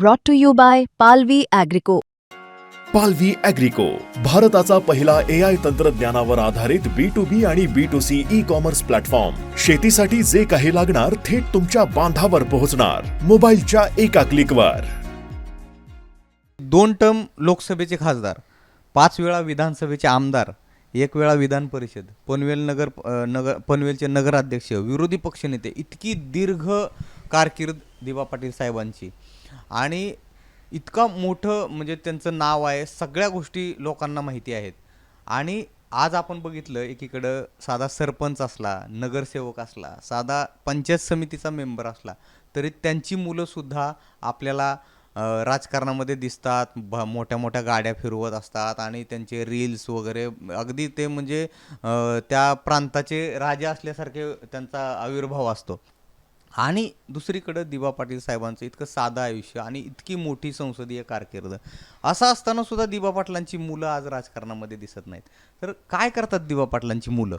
brought to you by Palvi Agrico. पालवी अॅग्रिको भारताचा पहिला ए आय तंत्रज्ञानावर आधारित बी टू बी आणि B two C e commerce platform शेतीसाठी जे काही लागणार थेट तुमच्या बांधावर पोहोचणार. मोबाईलच्या एका क्लिकवर दोन टर्म लोकसभेचे खासदार पाच वेळा विधानसभेचे आमदार एक वेळा विधान परिषद पनवेल नगर नगर पनवेलचे नगराध्यक्ष विरोधी पक्षनेते इतकी दीर्घ कारकीर्द दिवा पाटील साहेबांची. आणि इतका मोठं म्हणजे त्यांचं नाव आहे सगळ्या गोष्टी लोकांना माहिती आहेत. आणि आज आपण बघितलं एकीकडं साधा सरपंच असला नगरसेवक असला साधा पंचायत समितीचा मेंबर असला तरी त्यांची मुलंसुद्धा आपल्याला राजकारणामध्ये दिसतात भ मोठ्या मोठ्या गाड्या फिरवत असतात आणि त्यांचे रील्स वगैरे अगदी ते म्हणजे त्या प्रांताचे राजा असल्यासारखे त्यांचा आविर्भाव असतो. आणि दुसरीकडं दिवा पाटील साहेबांचं इतकं साधं आयुष्य आणि इतकी मोठी संसदीय कारकीर्द. असं असताना सुद्धा दिवा पाटलांची मुलं आज राजकारणामध्ये दिसत नाहीत. तर काय करतात दिवा पाटलांची मुलं?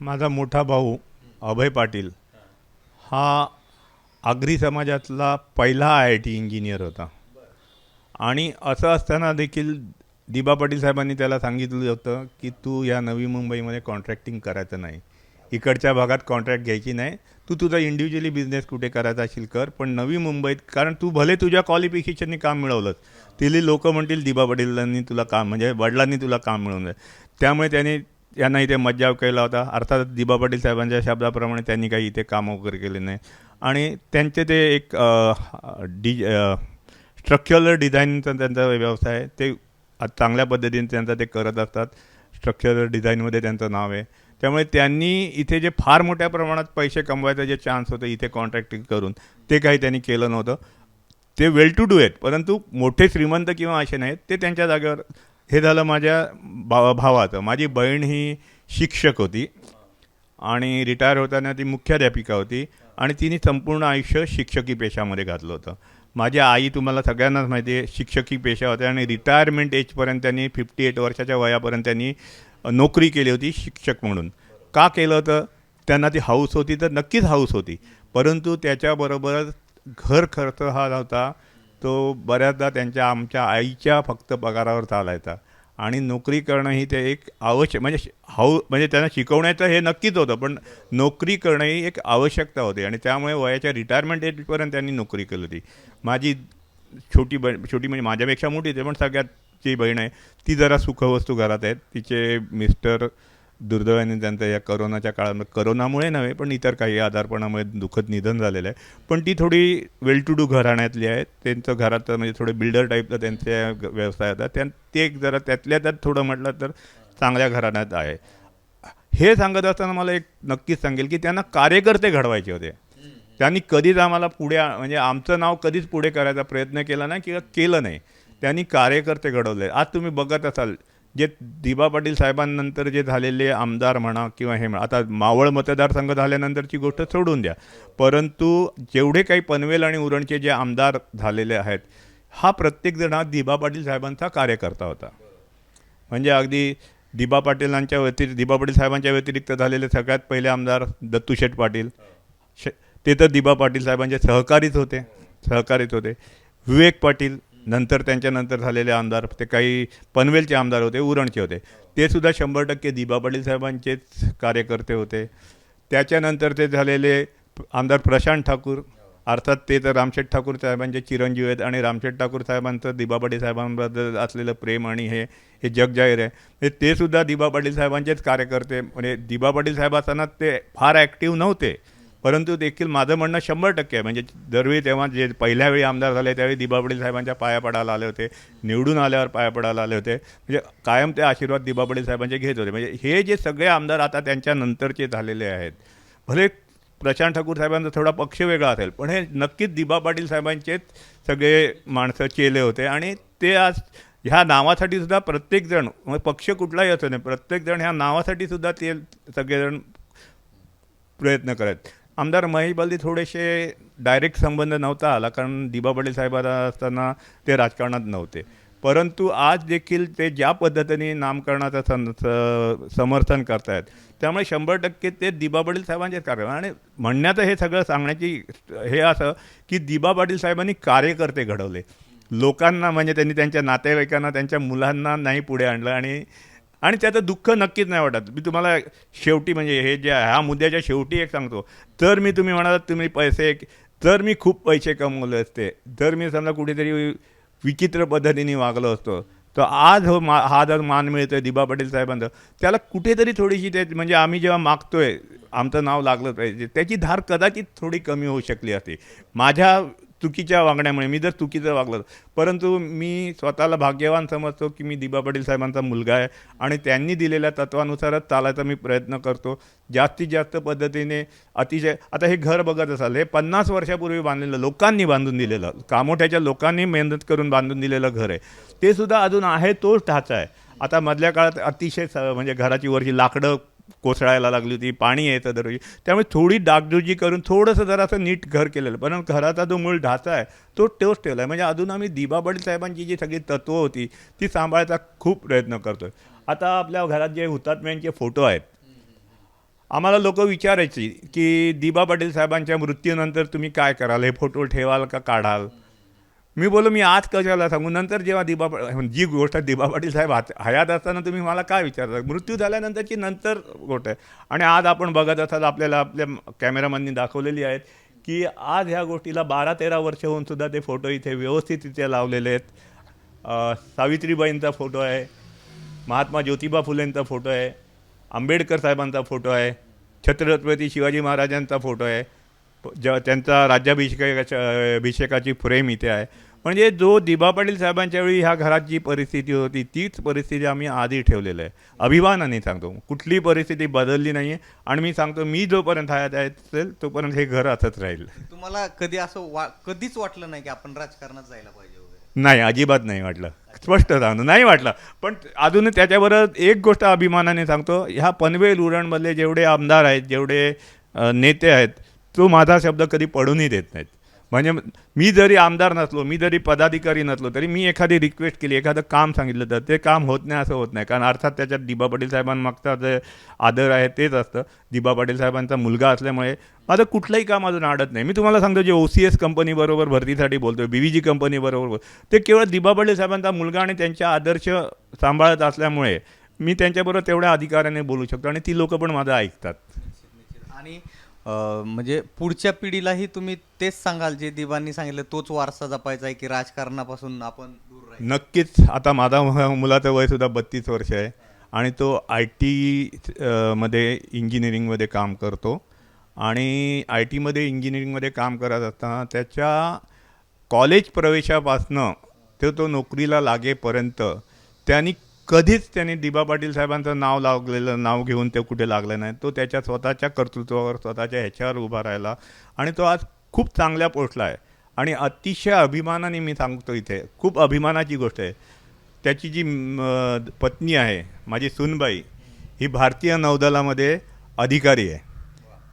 माझा मोठा भाऊ अभय पाटील हा आगरी समाजातला पहिला आय आय टी इंजिनियर होता. आणि असं असताना देखील दिबा पाटील साहेबांनी त्याला सांगितलं होतं की तू या नवी मुंबईमध्ये कॉन्ट्रॅक्टिंग करायचं नाही. इकडच्या भागात कॉन्ट्रॅक्ट घ्यायची नाही. तू तुझा इंडिव्हिज्युअली बिझनेस कुठे करायचा असेल कर पण नवी मुंबईत कारण तू भले तुझ्या क्वालिफिकेशननी काम मिळवलंस तिथली लोक म्हणतील दिबा पाटीलांनी तुला काम म्हणजे वडिलांनी तुला काम मिळवून त्यामुळे त्याने यांना इथे मज्जाव केला होता. अर्थात दिबा पाटील साहेबांच्या शब्दाप्रमाणे त्यांनी काही इथे कामं वगैरे केले नाही. आणि त्यांचे ते एक डि स्ट्रक्चरल डिझाईनचा त्यांचा व्यवसाय आहे. ते चांगल्या पद्धतीने त्यांचा ते करत असतात. स्ट्रक्चरल डिझाईनमध्ये त्यांचं नाव आहे. त्यामुळे त्यांनी इथे जे फार मोठ्या प्रमाणात पैसे कमवायचा जे चान्स होतं इथे कॉन्ट्रॅक्टिंग करून ते काही त्यांनी केलं नव्हतं. ते वेल टू डू आहेत परंतु मोठे श्रीमंत किंवा असे नाहीत ते त्यांच्या जागेवर हे झालं माझ्या भावा भावाचं. माझी बहीण ही शिक्षक होती आणि रिटायर होताना ती मुख्याध्यापिका होती आणि तिने संपूर्ण आयुष्य शिक्षकी पेशामध्ये घातलं होतं. माझी आई तुम्हाला सगळ्यांनाच माहिती आहे शिक्षकी पेशा होत्या आणि रिटायरमेंट एजपर्यंत त्यांनी फिफ्टी एट वर्षाच्या वयापर्यंत त्यांनी नोकरी केली होती शिक्षक म्हणून. का केलं होतं? त्यांना ती हाऊस होती तर नक्कीच हाऊस होती. परंतु त्याच्याबरोबरच घर खर्च हा होता तो बऱ्याचदा त्यांच्या आमच्या आईच्या फक्त पगारावर चालायचा. आणि नोकरी करणं ही ते एक आवश्यक म्हणजे हाऊ म्हणजे त्यांना शिकवण्याचं हे नक्कीच होतं. पण नोकरी करणं ही एक आवश्यकता होती. आणि त्यामुळे वयाच्या रिटायरमेंट एजपर्यंत त्यांनी नोकरी केली होती. माझी छोटी ब छोटी म्हणजे माझ्यापेक्षा मोठी ते पण सगळ्यात ची बहीण आहे ती जरा सुखवस्तू घरात आहेत. तिचे मिस्टर दुर्दैवाने त्यांचं या करोनाच्या काळामध्ये करोनामुळे नव्हे पण इतर काही आजारपणामुळे दुःखद निधन झालेलं आहे. पण ती थोडी वेल टू डू घराण्यातली आहे. त्यांचं घरात म्हणजे थोडे बिल्डर टाईपचा त्यांच्या व्यवसाय होता त्या ते एक जरा त्यातल्या त्यात थोडं म्हटलं तर चांगल्या घराण्यात आहे. हे सांगत असताना मला एक नक्कीच सांगेल की त्यांना कार्यकर्ते घडवायचे होते. त्यांनी कधीच आम्हाला पुढे म्हणजे आमचं नाव कधीच पुढे करायचा प्रयत्न केला नाही किंवा केलं नाही. त्यांनी कार्यकर्ते घडवले. आज तुम्ही बघत असाल जे दिबा पाटील साहेबांनंतर जे झालेले आमदार म्हणा किंवा हे म्हणा आता मावळ मतदारसंघ झाल्यानंतरची गोष्ट सोडून द्या. परंतु जेवढे काही पनवेल आणि उरणचे जे आमदार झालेले आहेत हा प्रत्येकजण हा दिबा पाटील साहेबांचा कार्यकर्ता होता. म्हणजे अगदी दिबा पाटीलांच्या व्यतिरिक्त दिबा पाटील साहेबांच्या व्यतिरिक्त झालेले सगळ्यात पहिले आमदार दत्तू शेठ पाटील. श ते तर दिबा पाटील साहेबांचे सहकारीच होते सहकारीच होते. विवेक पाटील नंतर त्यांच्यानंतर झालेले आमदार ते काही पनवेलचे आमदार होते उरणचे होते. ते सुद्धा शंभर टक्के दिबा पाटील साहेबांचेच कार्यकर्ते होते. त्याच्यानंतर ते झालेले आमदार प्रशांत ठाकूर अर्थात ते तर रामशेठ ठाकूर साहेबांचे चिरंजीव आहेत आणि रामशेठ ठाकूर साहेबांचं दिबा पाटील साहेबांबद्दल असलेलं प्रेम आणि हे हे जग जाहीर आहे. म्हणजे ते सुद्धा दिबा पाटील साहेबांचेच कार्यकर्ते म्हणजे दिबा पाटील साहेब असताना ते फार ॲक्टिव्ह नव्हते. परंतु देखील माझं म्हणणं शंभर टक्के आहे. म्हणजे दरवेळी तेव्हा जे पहिल्या वेळी आमदार झाले त्यावेळी दिबा पाटील साहेबांच्या पाया पडायला आले होते निवडून आल्यावर पाया पडायला आले होते. म्हणजे कायम ते आशीर्वाद दिबा पाटील साहेबांचे घेत होते. म्हणजे हे जे सगळे आमदार आता त्यांच्या नंतरचे झालेले आहेत भले प्रशांत ठाकूर साहेबांचा थोडा पक्ष वेगळा असेल पण हे नक्कीच दिबा पाटील साहेबांचेच सगळे माणसं चेले होते. आणि ते आज ह्या नावासाठी सुद्धा प्रत्येकजण मग पक्ष कुठलाही असो नाही प्रत्येकजण ह्या नावासाठी सुद्धा ते सगळेजण प्रयत्न करत आमदार महेश थोडेसे डायरेक्ट संबंध नव्हता आला कारण दिबा पाटील साहेबांना असताना ते राजकारणात नव्हते. परंतु आज देखील ते ज्या पद्धतीने नामकरणाचं सं स- समर्थन करतायत त्यामुळे शंभर टक्के ते दिबा पाटील साहेबांचेच कार्यक्रम. आणि म्हणण्याचं हे सगळं सांगण्याची हे असं की दिबा पाटील साहेबांनी कार्यकर्ते घडवले. लोकांना म्हणजे त्यांनी त्यांच्या नातेवाईकांना त्यांच्या मुलांना नाही पुढे आणलं आणि आणि त्याचं दुःख नक्कीच नाही वाटत. मी तुम्हाला शेवटी म्हणजे हे जे ह्या मुद्द्याच्या शेवटी एक सांगतो. तर मी तुम्ही म्हणालात तुम्ही पैसे तर मी खूप पैसे कमवले असते जर मी समजा कुठेतरी विचित्र पद्धतीने वागलो असतो तर आज हो मा हा जर मान मिळतोय दिबा पटेल साहेबांचं त्याला कुठेतरी थोडीशी ते म्हणजे आम्ही जेव्हा मागतोय आमचं नाव लागलं पाहिजे त्याची धार कदाचित थोडी कमी होऊ शकली असती. माझ्या चुकीच्या वागण्यामुळे मी जर चुकीचं वागलं परंतु मी स्वतःला भाग्यवान समजतो की मी दिबा पाटील साहेबांचा मुलगा आहे आणि त्यांनी दिलेल्या तत्वानुसारच चालायचा मी प्रयत्न करतो. जास्तीत जास्त पद्धतीने अतिशय आता हे घर बघत असाल हे पन्नास वर्षापूर्वी बांधलेलं लोकांनी बांधून दिलेलं कामोठ्याच्या लोकांनी मेहनत करून बांधून दिलेलं घर आहे. ते सुद्धा अजून आहे तोच ढाचा आहे. आता मधल्या काळात अतिशय स म्हणजे घराची वरची लाकडं कोसळायला लागली होती पाणी यायचं दररोज. त्यामुळे थोडी डागडुजी करून थोडंसं जरासं नीट घर केलेलं. पण घराचा जो मूळ ढाचा आहे तो तोच ठेवला आहे. म्हणजे अजून आम्ही दिबा साहेबांची जी सगळी तत्त्व होती ती सांभाळायचा खूप प्रयत्न करतो आहे आता आपल्या घरात जे हुतात्म्यांचे फोटो आहेत आम्हाला लोक विचारायची की दिबा पाटील साहेबांच्या मृत्यूनंतर तुम्ही काय कराल? हे फोटो ठेवाल का काढाल? मी बोलो मी आज कशाला सांगू? नंतर जेव्हा दिबा जी गोष्ट दिबा पाटील साहेब हात- हयात असताना तुम्ही मला काय विचारता? मृत्यू झाल्यानंतरची नंतर गोष्ट आहे. आणि आज आपण बघत असाल आपल्याला आपल्या कॅमेरामॅननी दाखवलेली आहेत की आज ह्या गोष्टीला बारा तेरा वर्ष होऊन सुद्धा ते फोटो इथे व्यवस्थित इथे लावलेले आहेत. सावित्रीबाईंचा फोटो आहे महात्मा ज्योतिबा फुलेंचा फोटो आहे आंबेडकर साहेबांचा फोटो आहे छत्रपती शिवाजी महाराजांचा फोटो आहे. ज त्यांचा राज्याभिषेकाच्या अभिषेकाची फ्रेम इथे आहे. म्हणजे जो दिबा पाटील साहेबांच्या वेळी ह्या घरात जी परिस्थिती होती तीच परिस्थिती आम्ही आधी ठेवलेलं आहे. अभिमानाने सांगतो कुठली परिस्थिती बदलली नाही आहे आणि मी सांगतो मी जोपर्यंत हयात आहे असेल तोपर्यंत हे घर असंच राहील. तुम्हाला कधी असं वा कधीच वाटलं नाही की आपण राजकारणात जायला पाहिजे नाही अजिबात नाही वाटलं. स्पष्ट सांगतो नाही वाटलं. पण अजून त्याच्याबरोबर एक गोष्ट अभिमानाने सांगतो ह्या पनवेल उरणमधले जेवढे आमदार आहेत जेवढे नेते आहेत तो माझा शब्द कधी पडूनही देत नाहीत. म्हणजे मी जरी आमदार नसलो मी जरी पदाधिकारी नसलो तरी मी एखादी रिक्वेस्ट केली एखादं काम सांगितलं तर ते काम होत नाही असं होत नाही. कारण अर्थात त्याच्यात दिबा पाटील साहेबांमागचा जे आदर आहे तेच असतं. दिबा पाटील साहेबांचा मुलगा असल्यामुळे माझं कुठलंही काम अजून आडत नाही. मी तुम्हाला सांगतो जे ओ सी एस कंपनीबरोबर भरतीसाठी बोलतो बी व्ही जी कंपनीबरोबर ते केवळ दिबा पाटील साहेबांचा मुलगा आणि त्यांच्या आदर्श सांभाळत असल्यामुळे मी त्यांच्याबरोबर तेवढ्या अधिकाराने बोलू शकतो आणि ती लोकं पण माझं ऐकतात. आणि म्हणजे पुढच्या पिढीलाही तुम्ही तेच सांगाल जे दिवांनी सांगितलं तोच वारसा जपायचा आहे की राजकारणापासून आपण दूर नक्कीच. आता माझा मुलाचं वयसुद्धा बत्तीस वर्ष आहे आणि तो आय टी मध्ये इंजिनिअरिंगमध्ये काम करतो आणि आय टीमध्ये इंजिनिअरिंगमध्ये काम करत असताना त्याच्या कॉलेज प्रवेशापासनं ते तो नोकरीला लागेपर्यंत त्यांनी कधीच त्यांनी दिबा पाटील साहेबांचं नाव लागलेलं नाव घेऊन ते कुठे लागलं नाही तो त्याच्या स्वतःच्या कर्तृत्वावर स्वतःच्या ह्याच्यावर उभा राहिला. आणि तो आज खूप चांगल्या पोस्टला आहे. आणि अतिशय अभिमानाने मी सांगतो इथे खूप अभिमानाची गोष्ट आहे. त्याची जी पत्नी आहे माझी सुनबाई ही भारतीय नौदलामध्ये अधिकारी आहे.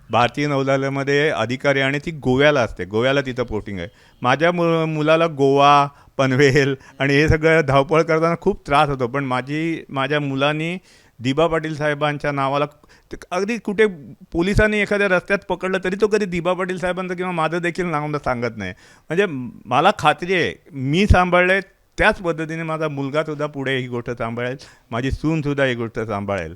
भारतीय नौदलामध्ये अधिकारी आणि ती गोव्याला असते. गोव्याला तिथं पोस्टिंग आहे. माझ्या मु मुलाला गोवा पनवेल आणि हे सगळं धावपळ करताना खूप त्रास होतो. पण माझी माझ्या मुलांनी दिबा पाटील साहेबांच्या नावाला ते अगदी कुठे पोलिसांनी एखाद्या रस्त्यात पकडलं तरी तो कधी दिबा पाटील साहेबांचं किंवा माझं देखील नाव सांगत नाही. म्हणजे मला खात्री आहे मी सांभाळले त्याच पद्धतीने माझा मुलगासुद्धा पुढे ही गोष्ट सांभाळेल माझी सूनसुद्धा ही गोष्ट सांभाळेल.